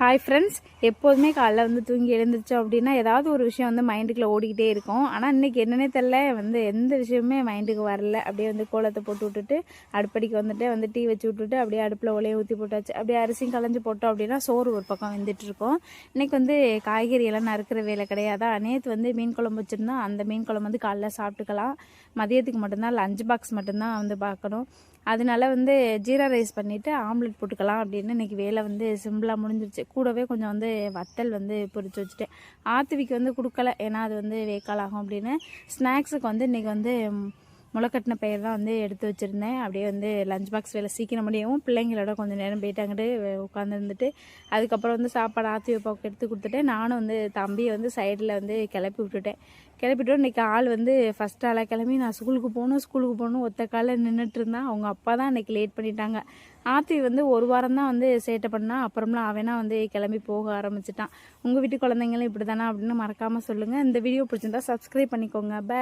Hi friends எப்போதுமே காலைல வந்து தூங்கி எழுந்திரிச்சோம் அப்படின்னா ஏதாவது ஒரு விஷயம் வந்து மைண்டுக்குள்ளே ஓடிக்கிட்டே இருக்கும். ஆனால் இன்றைக்கி என்னன்னே தெரில வந்து எந்த விஷயமே மைண்டுக்கு வரல. அப்படியே வந்து கோலத்தை போட்டு விட்டுட்டு அடுப்படிக்கு வந்துட்டு வந்து டீ வச்சு விட்டுட்டு அப்படியே அடுப்பில் ஒலையை ஊற்றி போட்டாச்சு. அப்படியே அரிசியும் களைஞ்சு போட்டோம் அப்படின்னா சோறு ஒரு பக்கம் வெந்துட்டுருக்கோம் இன்றைக்கி வந்து காய்கறியெல்லாம் நறுக்கிற வேலை கிடையாதா? நேற்று வந்து மீன் குழம்பு வச்சுருந்தோம். அந்த மீன் குழம்பு வந்து காலைல சாப்பிட்டுக்கலாம். மதியத்துக்கு மட்டும்தான் லஞ்ச் பாக்ஸ் மட்டும்தான் வந்து பார்க்கணும். அதனால வந்து ஜீரா ரைஸ் பண்ணிவிட்டு ஆம்லெட் போட்டுக்கலாம் அப்படின்னு இன்றைக்கி வேலை வந்து சிம்பிளாக முடிஞ்சிருச்சு. கூடவே கொஞ்சம் வந்து வத்தல் வந்து பொறிச்சு வச்சுட்டேன். ஆத்துவிக்கு வந்து கொடுக்கல. ஏன்னா அது வந்து வேக்கால் ஆகும் அப்படின்னு. ஸ்நாக்ஸுக்கு வந்து இன்றைக்கி வந்து முளைக்கட்டின பயிர் தான் வந்து எடுத்து வச்சுருந்தேன். அப்படியே வந்து லஞ்ச் பாக்ஸ் வேலை சீக்கிரம் முடியவும் பிள்ளைங்களோட கொஞ்சம் நேரம் போயிட்டாங்கிட்டு உட்காந்துருந்துட்டு அதுக்கப்புறம் வந்து சாப்பாடு ஆற்றி வைப்பாவுக்கு எடுத்து கொடுத்துட்டு நானும் வந்து தம்பியை வந்து சைடில் வந்து கிளப்பி விட்டுட்டேன். கிளப்பிட்டு இன்றைக்கி ஆள் வந்து ஃபஸ்ட் ஆளாக கிளம்பி நான் ஸ்கூலுக்கு போகணும் ஸ்கூலுக்கு போகணும் ஒத்த காலில் நின்றுட்டு இருந்தேன். அவங்க அப்பா தான் இன்றைக்கி லேட் பண்ணிட்டாங்க. ஆத்தி வந்து ஒரு வாரம் தான் வந்து சேட்டை பண்ணால் அப்புறம்லாம் அவனா வந்து கிளம்பி போக ஆரம்பிச்சிட்டான். உங்கள் வீட்டு குழந்தைங்களும் இப்படி தானே அப்படின்னு மறக்காமல் சொல்லுங்கள் இந்த வீடியோ பிடிச்சிருந்தா சப்ஸ்கிரைப் பண்ணிக்கோங்க. பை